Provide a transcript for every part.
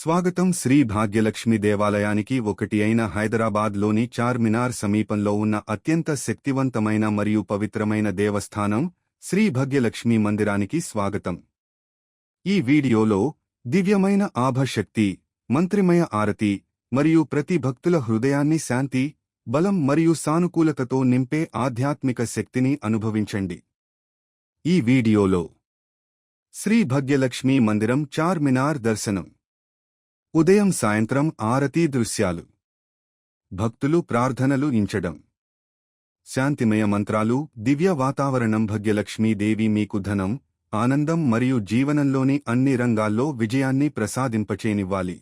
స్వాగతం శ్రీ భాగ్యలక్ష్మి దేవాలయానికి ఒకటి అయిన హైదరాబాద్లోని చార్మినార్ సమీపంలో ఉన్న అత్యంత శక్తివంతమైన మరియు పవిత్రమైన దేవస్థానం శ్రీ భాగ్యలక్ష్మి మందిరానికి స్వాగతం. ఈ వీడియోలో దివ్యమైన ఆభశక్తి మంత్రిమయ ఆరతి మరియు ప్రతి భక్తుల హృదయాన్ని శాంతి బలం మరియు సానుకూలతతో నింపే ఆధ్యాత్మిక శక్తిని అనుభవించండి. ఈ వీడియోలో శ్రీ భాగ్యలక్ష్మి మందిరం చార్మినార్ దర్శనం. ఉదయం సాయంత్రం ఆరతీ దృశ్యాలు. భక్తులు ప్రార్థనలు ఇంచడం. శాంతిమయ మంత్రాలు దివ్య వాతావరణం భాగ్యలక్ష్మీదేవి మీకు ధనం ఆనందం మరియు జీవనంలోని అన్ని రంగాల్లో విజయాన్ని ప్రసాదింపచేనివ్వాలి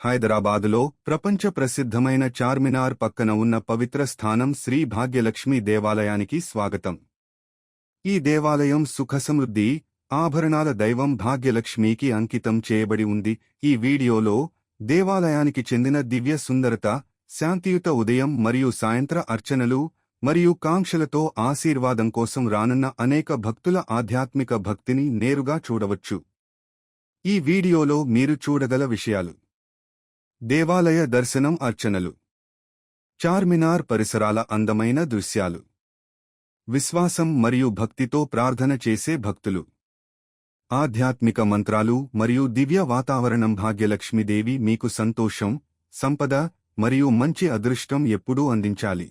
హైదరాబాదులో ప్రపంచ ప్రసిద్ధమైన చార్మినార్ పక్కన ఉన్న పవిత్ర స్థానం శ్రీ భాగ్యలక్ష్మి దేవాలయానికి స్వాగతం. ఈ దేవాలయం సుఖసమృద్ధి ఆభరణాల దైవం భాగ్యలక్ష్మికి అంకితం చేయబడి ఉంది. ఈ వీడియోలో దేవాలయానికి చెందిన దివ్య సుందరత శాంతియుత ఉదయం మరియు సాయంత్ర అర్చనలు మరియు కాంక్షలతో ఆశీర్వాదం కోసం రానున్న అనేక భక్తుల ఆధ్యాత్మిక భక్తిని నేరుగా చూడవచ్చు. ఈ వీడియోలో మీరు చూడగల విషయాలు. దేవాలయ దర్శనం అర్చనలు. చార్మినార్ పరిసరాల అందమైన దృశ్యాలు. విశ్వాసం మరియు భక్తితో ప్రార్థన చేసే భక్తులు. ఆధ్యాత్మిక మంత్రాలు మరియు దివ్య వాతావరణం భాగ్యలక్ష్మీదేవి మీకు సంతోషం సంపద మరియు మంచి అదృష్టం ఎప్పుడూ అందించాలి.